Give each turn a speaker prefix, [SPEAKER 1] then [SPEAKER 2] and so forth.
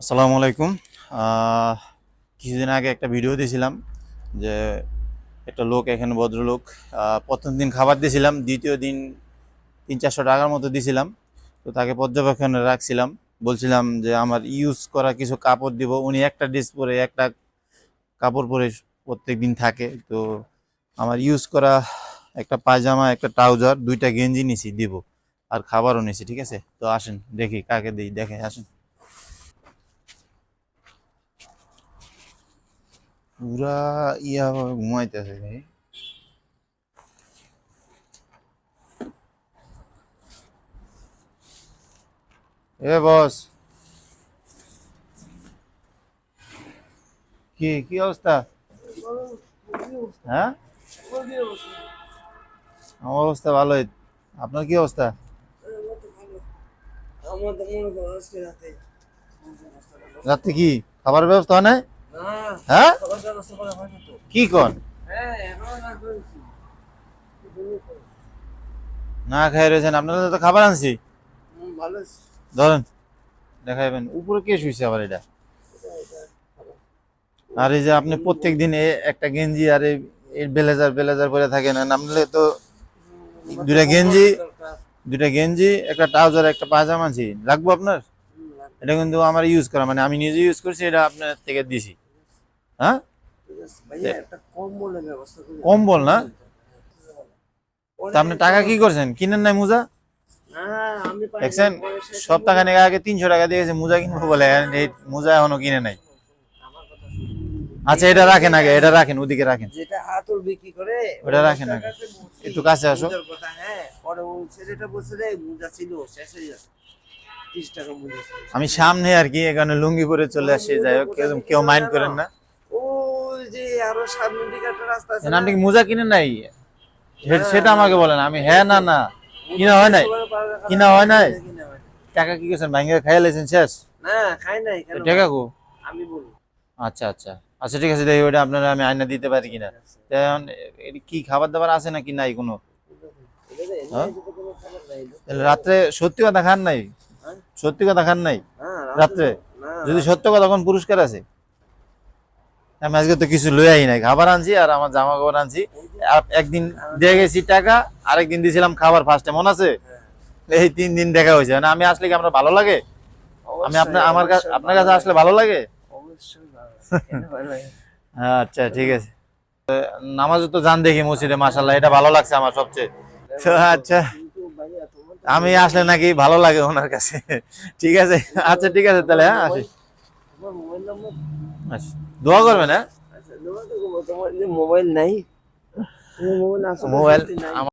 [SPEAKER 1] আসসালামু আলাইকুম। কিছুদিন আগে একটা ভিডিও দিয়েছিলাম যে একটা লোক, এখানে ভদ্রলোক প্রথম দিন খাবার দিয়েছিলাম, দ্বিতীয় দিন তিন চারশো টাকার মতো দিয়েছিলাম। তো তাকে পর্যবেক্ষণে রাখছিলাম। বলছিলাম যে আমার ইউজ করা কিছু কাপড় দিব, উনি একটা ড্রেস পরে একটা কাপড় পরে প্রত্যেক দিন থাকে। তো আমার ইউজ করা একটা পায়জামা, একটা ট্রাউজার দুইটা গেঞ্জি নিছি, দিব। আর খাবারও নিছি, ঠিক আছে? তো আসেন, দেখি কাকে দিই দেখে আসেন। পুরা ইয়া ঘুমাইতেছে ভাই এ বস। কি কি অবস্থা? হ্যাঁ? আমার অবস্থা ভালোই। আপনার কি অবস্থা? রাত্রে কি? খাবারের ব্যবস্থা হয় নাই? হ্যাঁ? কি কন? না খাই রয়েছেন আপনাদের তো খাবার আনছি। ধরেন দেখাইবেন উপরে কে শুয়েছে আবার এটা? আর এই যে আপনি প্রত্যেক দিন একটা গেঞ্জি আর এই ব্লেজার ব্লেজার পরে থাকেন নামলে তো দুটা গেঞ্জি দুটা গেঞ্জি একটা ট্রাউজার একটা পাজামা আনছি। লাগবো আপনার? এটা কিন্তু আমার ইউজ করা মানে আমি নিজে ইউজ করছি এটা আপনার থেকে দিছি। হ্যাঁ? কম্বল না? আপনি টাকা কি করছেন? কিনেন নাই মোজা? দেখছেন? সপ্তাহখানেক আগে তিনশো টাকা দিয়েছে মোজা কিনবো বলে এই মোজা এখনও কিনে নাই। আচ্ছা এটা রাখেন আগে এটা রাখেন ওদিকে রাখেন।
[SPEAKER 2] যেটা আতর বিক্রি করে
[SPEAKER 1] ওটা রাখেন আগে। একটু কাছে আসো।
[SPEAKER 2] হ্যাঁ পরে ওই ছেলেটা বলছে রে মুজা ছিল শেষ হয়ে যাচ্ছে তিরিশ টাকা মুজা ছিল।
[SPEAKER 1] আমি সামনে আর কি এখানে লুঙ্গি পরে চলে আসি যাই হোক কেউ- মাইন্ড করেন না।
[SPEAKER 2] আরও দিকে একটা রাস্তা আছে
[SPEAKER 1] আপনি কি মোজা কিনেন নাই? সেটা আমাকে বলেন আমি হ্যাঁ না না। কিনা হয় নাই? কিনা হয় নাই?
[SPEAKER 2] কিনা হয়
[SPEAKER 1] টাকা কি করছেন ভাঙ্গে খাইয়া লাইছেন শেষ?
[SPEAKER 2] না খাই নাই কেন?
[SPEAKER 1] টাকা কো?
[SPEAKER 2] আমি বলি।
[SPEAKER 1] আচ্ছা আচ্ছা। আচ্ছা ঠিক আছে দেখি ওটা আপনারা আমি আয়না দিতে পারি কিনা। কি খাবার দাবার আছে নাকি নাই কোনো? হ্যাঁ? রাত্রে সত্যি কথা খান নাই?
[SPEAKER 2] হ্যাঁ?
[SPEAKER 1] সত্যি কথা খান নাই?
[SPEAKER 2] হ্যাঁ,
[SPEAKER 1] রাত্রে যদি সত্য কথা তখন পুরস্কার আছে? আমি আজকে তো কিছু লই আই নাই। খাবার আনছি আর আমার জামা কাপড় আনছি একদিন দিয়ে গেছি টাকা আরেকদিন দিয়েছিলাম খাবার ফার্স্টে মনে আছে? এই তিন দিন দেখা হয়েছে। মানে আমি আসলে কি আমরা ভালো লাগে? আমি আপনার আমার কাছে আপনার কাছে আসলে ভালো লাগে? আচ্ছা ঠিক আছে। নামাজও তো জান দেখি মসজিদে মাসাল্লাহ এটা ভালো লাগছে আমার সবচেয়ে। তো আচ্ছা আমি আসলে নাকি ভালো লাগে ওনার কাছে। ঠিক আছে? আচ্ছা ঠিক আছে তাহলে হ্যাঁ আসি। আচ্ছা দোয়া করবেন হ্যাঁ
[SPEAKER 2] আচ্ছা তোমার তো তোমার যে মোবাইল নাই তোমার মোবাইল